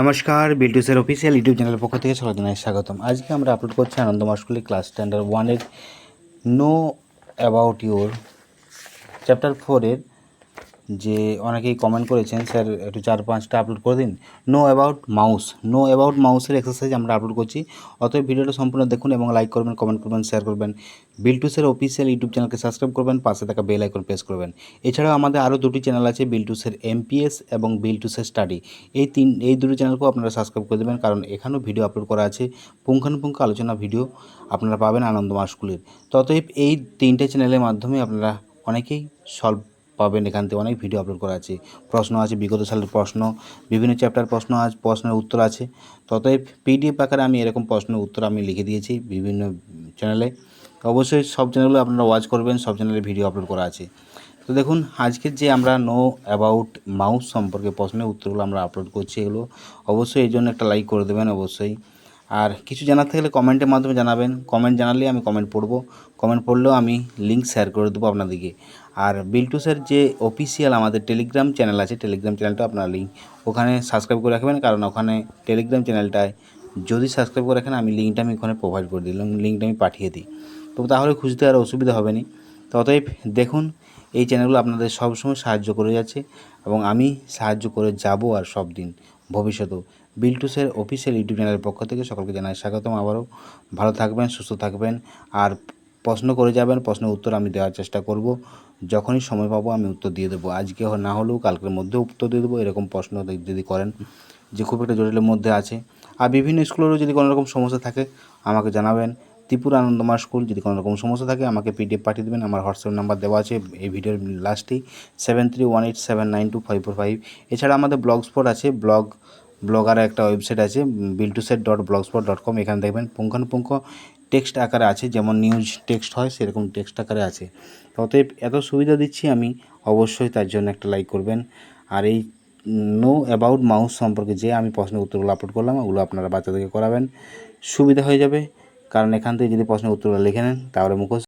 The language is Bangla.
নমস্কার, বিল্টুসের অফিসিয়াল ইউটিউব চ্যানেলের পক্ষ থেকে সবাই স্বাগতম। আজকে আমরা আপলোড করছি আনন্দ মাসকুলি ক্লাস স্ট্যান্ডার্ড ওয়ানের নো অ্যাবাউট ইউর চ্যাপ্টার ফোরের যে অনেকেই কমেন্ট করেছেন, স্যার, একটু চার পাঁচটা আপলোড করে দিন। Know about mouse know about মাউসের এক্সারসাইজ আমরা আপলোড করছি। অতএব ভিডিওটা সম্পূর্ণ দেখুন এবং লাইক করবেন কমেন্ট করবেন শেয়ার করবেন। বিল্টুসের অফিসিয়াল ইউটিউব চ্যানেলকে সাবস্ক্রাইব করবেন, পাশে থাকা বেল আইকন প্রেস করবেন। এছাড়াও আমাদের আরও দুটি চ্যানেল আছে বিল্টুসের এমপিএস এবং বিল্টুসের স্টাডি এই তিন, এই দুটি চ্যানেলকেও আপনারা সাবস্ক্রাইব করে দেবেন, কারণ এখানেও ভিডিও আপলোড করা আছে। পুঙ্খানুপুঙ্খ আলোচনা ভিডিও আপনারা পাবেন আনন্দ মাসকুলের ততএব এই তিনটে চ্যানেলের মাধ্যমে আপনারা অনেকেই সলভ পাবেন। এখান থেকে অনেক ভিডিও আপলোড করা আছে। প্রশ্ন আছে, বিগত সালের প্রশ্ন, বিভিন্ন চ্যাপ্টার প্রশ্ন আছে, প্রশ্নের উত্তর আছে। ততএব পিডিএফ আকারে আমি এরকম প্রশ্নের উত্তর আমি লিখে দিয়েছি বিভিন্ন চ্যানেলে অবশ্যই সব চ্যানেলগুলো আপনারা ওয়াচ করবেন, সব চ্যানেলে ভিডিও আপলোড করা আছে। তো দেখুন আজকের যে আমরা নো অ্যাবাউট মাউস সম্পর্কে প্রশ্নের উত্তরগুলো আমরা আপলোড করছি এগুলো, অবশ্যই এই জন্য একটা লাইক করে দেবেন, অবশ্যই। আর কিছু জানার থাকলে কমেন্টের মাধ্যমে জানাবেন। কমেন্ট জানালে আমি কমেন্ট পড়ব। কমেন্ট পড়লেও আমি লিঙ্ক শেয়ার করে দেবো আপনাদেরকে। আর বিল্টুসের যে অফিসিয়াল আমাদের টেলিগ্রাম চ্যানেল আছে টেলিগ্রাম চ্যানেলটা আপনার লিঙ্ক ওখানে সাবস্ক্রাইব করে রাখবেন। কারণ ওখানে টেলিগ্রাম চ্যানেলটায় যদি সাবস্ক্রাইব করে রাখেন, আমি লিঙ্কটা আমি ওখানে প্রোভাইড করে দিই লিঙ্কটা আমি পাঠিয়ে দিই। তো তাহলে খুঁজতে আর অসুবিধা হবে না। তো অতএব দেখুন, এই চ্যানেলগুলো আপনাদের সবসময় সাহায্য করে যাচ্ছে এবং আমি সাহায্য করে যাব আর সব দিন ভবিষ্যতেও। বিল্টুসের অফিসিয়াল ইউটিউব চ্যানেলের পক্ষ থেকে সকলকে জানাই স্বাগতম আবারও। ভালো থাকবেন, সুস্থ থাকবেন। আর প্রশ্ন করে যাবেন, প্রশ্নের উত্তর আমি দেওয়ার চেষ্টা করব। যখনই সময় পাবো আমি উত্তর দিয়ে দেবো। আজকে না হলেও কালকের মধ্যে উত্তর দিয়ে দেবো, এরকম প্রশ্ন যদি- করেন যে খুব একটা জটিলের মধ্যে আছে। আর বিভিন্ন স্কুলেরও যদি কোনো রকম সমস্যা থাকে, আমাকে জানাবেন। ত্রিপুরা আনন্দমা স্কুল, যদি কোনো রকম সমস্যা থাকে, আমাকে পিডিএফ পাঠিয়ে দেবেন। আমার হোয়াটসঅ্যাপ নাম্বার দেওয়া আছে, এই ভিডিওর লাস্টেই। Seven three one eight seven nine two five four five এছাড়া আমাদের ব্লগ স্পট আছে ব্লগ ব্লগার একটা ওয়েবসাইট আছে Biltuset dot blog spot dot com এখানে দেখবেন পুঙ্খানুপুঙ্খ টেক্সট আকারে আছে, যেমন নিউজ টেক্সট হয়, সেরকম টেক্সট আকারে আছে। অতএব এত সুবিধা দিচ্ছি আমি, অবশ্যই তার জন্য একটা লাইক করবেন। আর এই নো অ্যাবাউট মাউস সম্পর্কে যে আমি প্রশ্নের উত্তরগুলো আপলোড করলাম, ওগুলো আপনারা বাচ্চাদেরকে করাবেন। সুবিধা হয়ে যাবে। কারণ এখান থেকে যদি প্রশ্নের উত্তরগুলো লিখে নেন তাহলে মুখস্থ